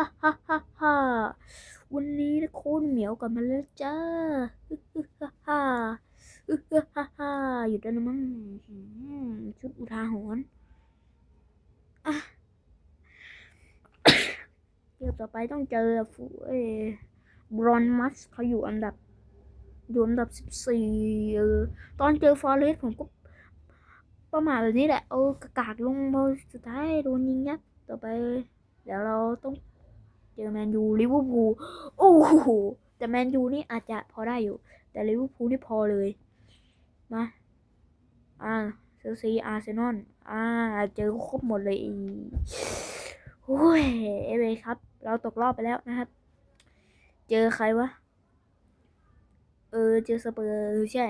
ฮ่าฮ่าฮ่าฮ่าวันนี้นะโคนเหมียวกลับมาแล้วจ้าฮึฮ่าฮ่าฮึฮ่าฮ่าอยู่ด้านนั้นมั้งอืมชุดอุทาหรณ์อะเดี๋ยวต่อไปต้องเจอฟูเอบรอนมัสเขาอยู่อันดับอยู่อันดับสิบสี่ตอนเจอฟอเรสผมก็ประมาทแบบนี้แหละ เออกากากลงพอสุดท้ายโดนยิงยับต่อไป เดี๋ยวเราต้อง จอแมนยูลิเวอร์พูลโอ้โหแต่แมนยูนี่อาจจะพอได้อยู่ แต่ลิเวอร์พูลนี่พอเลย มาอ่าเชลซีอาร์เซนอลอ่า เจอครบหมดเลยอีโอ้ยเอเวครับ เราตกรอบไปแล้วนะครับ เจอใครวะ เออ เจอสเปอร์ใช่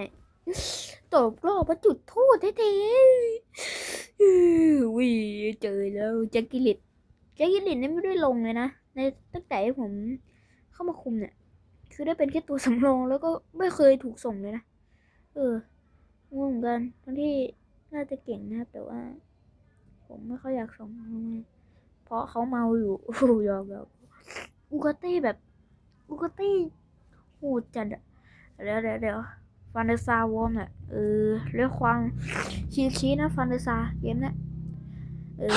ตกรอบมาจุดโทษแท้ๆวิเจอแล้วแจ็คกิลิต จ็คกิลิตนี่ไม่ได้ลงเลยนะ ในตั้งแต่ที่ผมเข้ามาคุมเนี่ย คือได้เป็นแค่ตัวสำรองแล้วก็ไม่เคยถูกส่งเลยนะ เอองงเหมือนกันทั้งที่น่าจะเก่งนะครับแต่ว่า ผมไม่ค่อยอยากส่งเพราะเขาเมาอยู่โอ้ยอมแบบอูกาเต้แบบอูกาเต้โหดจัดอะเดี๋ยวเดี๋ยวเดี๋ยวฟันเดซาวอร์มเนี่ยเออเรียกความชี้ชี้นะฟันเดซาเกมเนี่ยเออ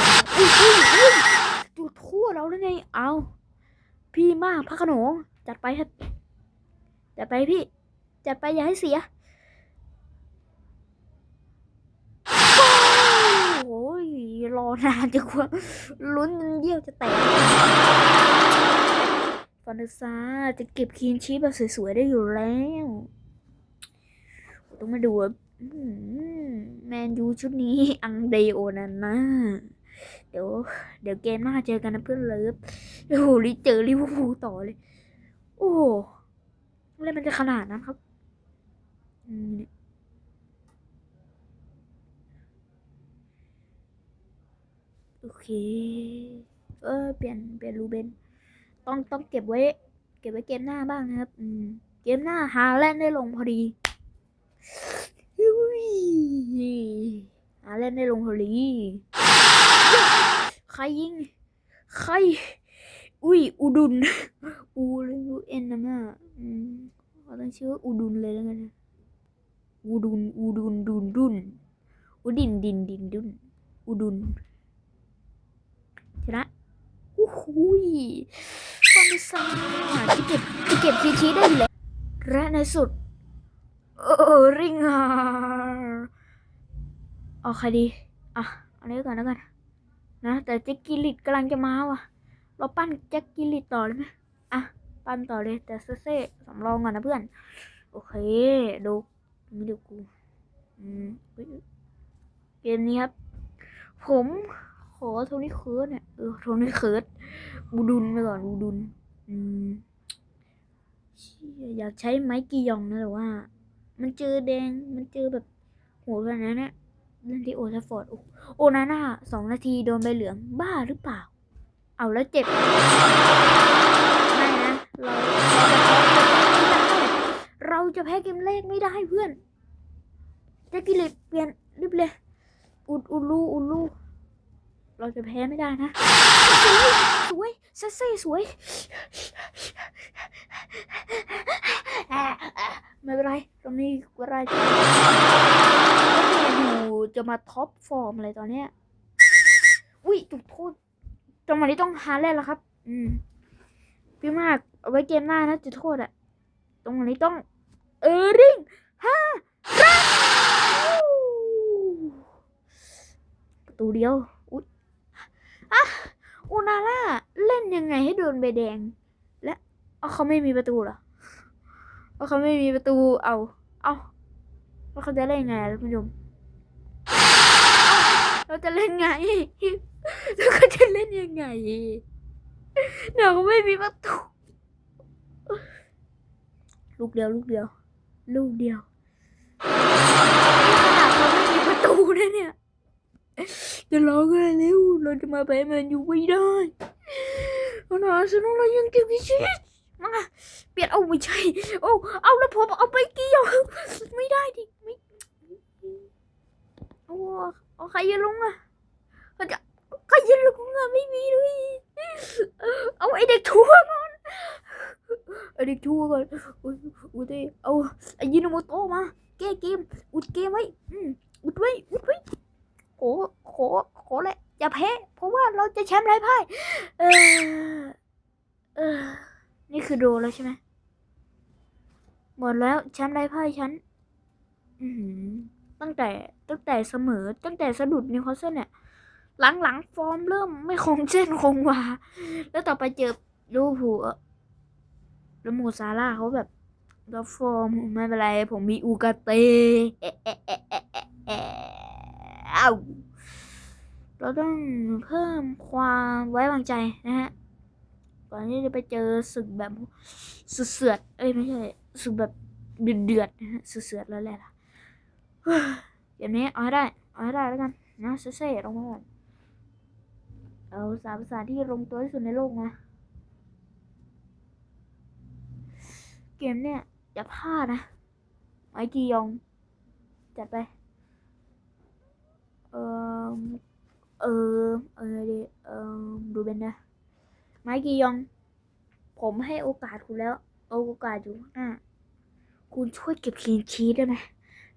ทั่วเราได้ไง เอา พี่มากพระขนงจัดไปครับจัดไปพี่ จัดไปอย่าให้เสีย โอ้ย รอนานจังวะลุ้นจนเยี่ยวจะแตกฟันเดอร์ซาจะเก็บคีนชีพแบบสวยๆได้อยู่แล้วต้องมาดูว่าแมนยูชุดนี้อังเดโอนันนะ เดี๋ยว เดี๋ยวเกมหน้าเจอกันนะเพื่อนเลิฟโอ้โหลิเจอลิเวอร์พูลต่อเลย โอ้โหอะไรมันจะขนาดนั้นครับอืมโอเค เออ เปลี่ยน เปลี่ยนรูเบน ต้อง ต้องเก็บไว้ เก็บไว้เกมหน้าบ้างนะครับ อืม เกมหน้าฮาแลนได้ลงพอดีอุ้ยหาเลนได้ลงพอดี ใครยิง ใคร อุ้ย อุดุน อูเลยอูเอ็นนะแม่อืมเขาต้องชื่อว่าอูดุนเลยแล้วกันนะอูดุน อูดุน ดุนดุนอูดิน ดิน ดิน ดุนอูดุนชนะโอ้โหยฟันดิซาจะเก็บจะเก็บชีชีได้อยู่แล้วและในสุด เออริงอะเอาใครดี อะ เอานี้ก่อนแล้วกัน นะแต่แจ็คกิลิตกำลังจะมาว่ะ เราปั้นแจ็คกิลิตต่อเลยไหมอะ ปั้นต่อเลยแต่เซ่เซ่สำรองก่อนนะเพื่อน โอเค ดูไม่ดูกูอืมเกมนี้ครับ ผมขอโทนี่เคิร์ดเนี่ยเออโทนี่เคิร์ดบูดุนไปก่อนบูดุน อืมอยากใช้ไม้กียองนะแต่ว่า มันเจอแดงมันเจอแบบโหดขนาดนั้นนะ เล่นที่โอทัฟฟอร์ดโอนาน่าสองนาทีโดนใบเหลืองบ้าหรือเปล่า เอาแล้วเจ็บไม่นะเราจะแพ้เกมแรกไม่ได้เราจะแพ้เกมแรกไม่ได้เพื่อนจะกิเลสเปลี่ยนรีบเลยอุดอุลูอุลู เราจะแพ้ไม่ได้นะ สวย สวยเซ่สวย ไม่เป็นไร ตรงนี้ก็ได้แล้วเนี่ยอยู่จะมาท็อปฟอร์มอะไรตอนเนี้ยอุ้ยจุดโทษจังหวะนี้ต้องหาแรกแล้วครับ อืม พี่มากเอาไว้เกมหน้านะจุดโทษอะตรงนี้ต้อง เออริงห้ารันประตูเดียว อะอุนาล่าเล่นยังไงให้โดนใบแดง และเอาเขาไม่มีประตูเหรอเอาเขาไม่มีประตูเอาเอาแล้วเขาจะเล่นยังไงล่ะคุณผู้ชมเราจะเล่นไงแล้วเขาจะเล่นยังไงเดี๋ยวเขาไม่มีประตูลูกเดียวลูกเดียว ลูกเดียวขนาดเขาไม่มีประตูนะเนี่ย จะร้องไห้เร็วเราจะมาแพ้แมนยูไม่ได้ขนาดอาร์เซนอลเรายังเก็บวิชิตมาเปลี่ยนเอาไม่ใช่โอ้เอาแล้วผมเอาไปเกี่ยวไม่ได้ดิไม่โอ้เอาใครจะลงอะเขาจะใครจะลงอะไม่มีเลยเอาไอเด็กชั่วก่อนไอเด็กชั่วก่อนอุยอุยเอาไอยินโมโตะมาแก้เกมอุดเกมไว้อุดไว้อุดไว้ ขอขอขอแหละอย่าแพ้เพราะว่าเราจะแชมป์ไร้พ่ายเออเออ นี่คือโดแล้วใช่ไหมหมดแล้วแชมป์ไร้พ่ายฉันอือหือตั้งแต่ตั้งแต่เสมอตั้งแต่สะดุดนิวคาสเซิลเนี่ย หลังๆฟอร์มเริ่มไม่คงเส้นคงวา แล้วต่อไปเจอลิเวอร์พูแล้วโมซาร่าเขาแบบแล้วฟอร์มไม่เป็นไร ผมมีอูกาเต เราต้องเพิ่มความไว้วางใจนะฮะ ก่อนที่จะไปเจอศึกแบบสุดเสือด เอ้ยไม่ใช่ศึกแบบเดือดเดือดนะฮะสุดเสือดแล้วแหละล่ะเฮ้ยเดี๋ยวนี้เอาให้ได้เอาให้ได้แล้วกันนะเซ่ๆลงมาก่อนเอาสามภาษาที่ลงตัวที่สุดในโลกมาเกมเนี่ยอย่าพลาดนะไมกียอง จัดไป เออเออเออดิเออดูเป็นนะไมกียอง ผมให้โอกาสคุณแล้ว โอกาสอยู่หน้าคุณช่วยเก็บคีนชีได้ไหม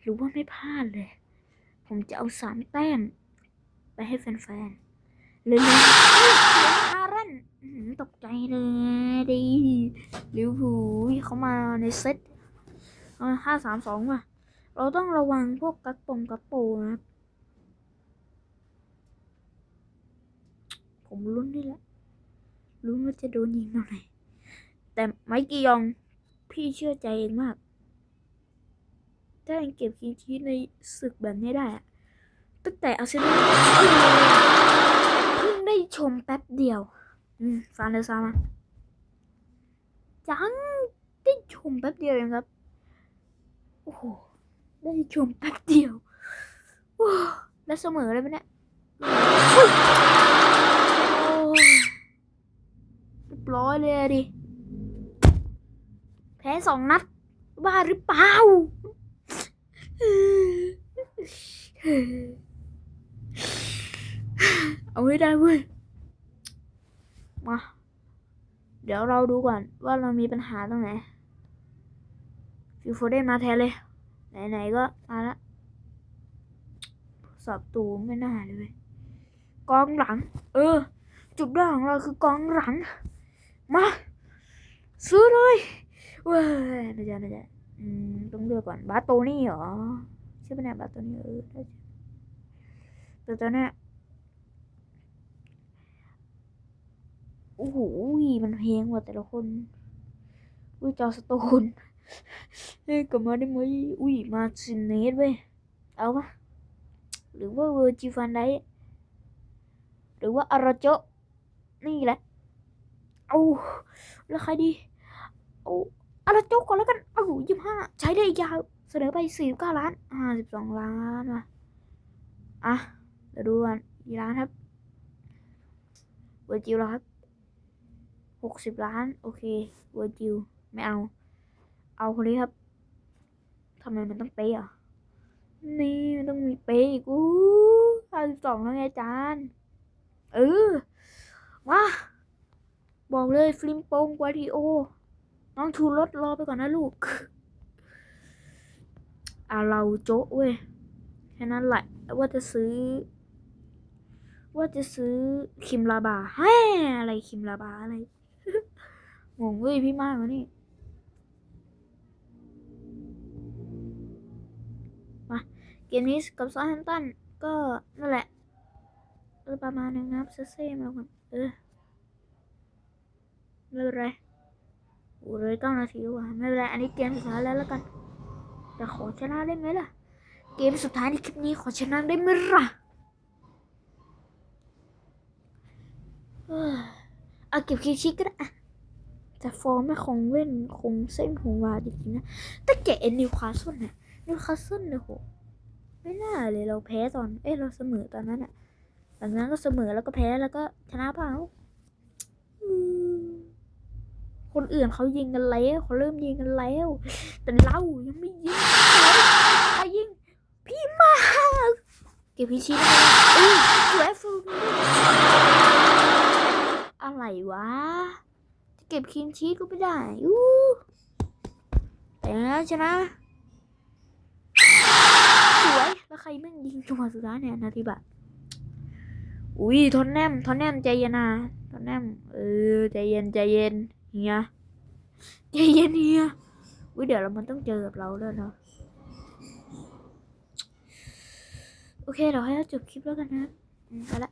หรือว่าไม่พลาดเลย ผมจะเอาสามแต้มไปให้แฟนๆเลยเลยเฮ้ยเสียงฮารันตกใจเลยดิลิวพูลเขามาในเซตห้าสามสองว่ะ เราต้องระวังพวกกักปงกักโปนะครับ ผมลุ้นนี่แหละลุ้นว่าจะโดนยิงตอนไหนแต่ไมกี้ยองพี่เชื่อใจเองมาก ถ้ายังเก็บคลีนชีในศึกแบบนี้ได้อะตั้งแต่อาเซนอลเพิ่งได้ชมแป๊บเดียว อืมฟังเลยซามาจังได้ชมแป๊บเดียวเองครับ โอ้โห ได้ชมแป๊บเดียว โอ้แล้วเสมอเลยไหมเนี่ยอุ๊ยโอ้เร้อยเลยดิ แพ้สองนัด บ้าหรือเปล่า เอาให้ได้เว้ย มา เดี๋ยวเราดูก่อนว่าเรามีปัญหาตรงไหนฟิวโฟเดนมาแทนเลย ไหนๆก็มาละสอบตูไม่น่าเลยเว้ยกองหลัง เออ จุดด้อยของเราคือกองหลัง มา ซื้อเลยเว้ยไม่ใช่ไม่ใช่ต้องเลือกก่อนบาโตนี่เหรอใช่ปะเนี่ยบาโตนี่เออแต่ตอนเนี้ยโอ้โหมันเพลงว่ะแต่ละคนอุ้ยจอสโตนเฮ้ยกลับมาได้ไหมอุ้ยมาซินเนสเว้ยเอาปะหรือว่าเวอร์จิฟันได้หรือว่าอาราโจนี่แหละ เอาแล้วใครดีเอาอาราโจกก่อนแล้วกันเอายี่ห้าใช้ได้อีกยาวเสนอไปสี่เก้าล้านห้าสิบสองล้านว่ะอะเดี๋ยวดูกันกี่ล้านครับเวอร์จิลแล้วครับหกสิบล้าน โอเคเวอร์จิลไม่เอา เอาคนนี้ครับทำไมมันต้องเป๊ะอะนี่มันต้องมีเป๊ะอีกอู้ห้าสิบสองแล้วไงจารย์เออมา บอกเลยฟลิมโปงกวาดิโอ น้องชูรถรอไปก่อนนะลูกอาเราโจ๊ะเว้ย แค่นั้นแหละ ว่าจะซื้อ ว่าจะซื้อคิมลาบาแฮ่อะไรคิมลาบาอะไร งงเว้ยพี่มากวะนี่มาเกมนี้กับซาแฮมตันก็นั่นแหละประมาณนึงนะครับเซ่ๆมาก่อนเออ ไม่เป็นไรโอ้เลยเก้านาทีว่ะไม่เป็นไร อันนี้เกมสุดท้ายแล้วแล้วกัน แต่ขอชนะได้ไหมล่ะ เกมสุดท้ายในคลิปนี้ขอชนะได้ไหมล่ะเอาเก็บคิวชิกก็ได้อะแต่ฟอร์มไม่คงเว้นคงเส้นคงวาจริงๆนะแต่แกเอ็นนิวคาสเซิลเนี่ยนิวคาสเซิลเนี่ยโหไม่น่าเลยเราแพ้ตอน เอ้ยเราเสมอตอนนั้นอะหลังนั้นก็เสมอแล้วก็แพ้แล้วก็ชนะเปล่าอืม คนอื่นเขายิงกันแล้วเขาเริ่มยิงกันแล้ว แต่เรายังไม่ยิงใครยิงพี่มาเก็บพี่ชี้ได้ไหมเอ้ยสวยฟูอะไรวะจะเก็บคินชีสก็ไม่ได้อู้แต่แล้วชนะสวยแล้วใครแม่งยิงจังหวะสุดท้ายเนี่ยนาทีแบบอุ้ยทอนแนมทอนแนมใจเย็นนะทอนแนมเออใจเย็นใจเย็น เฮียใจเย็นเฮียอุ้ยเดี๋ยวเรามันต้องเจอกับเราด้วยเนาะโอเคเดี๋ยวให้เราจบคลิปแล้วกันนะครับอืมไปละ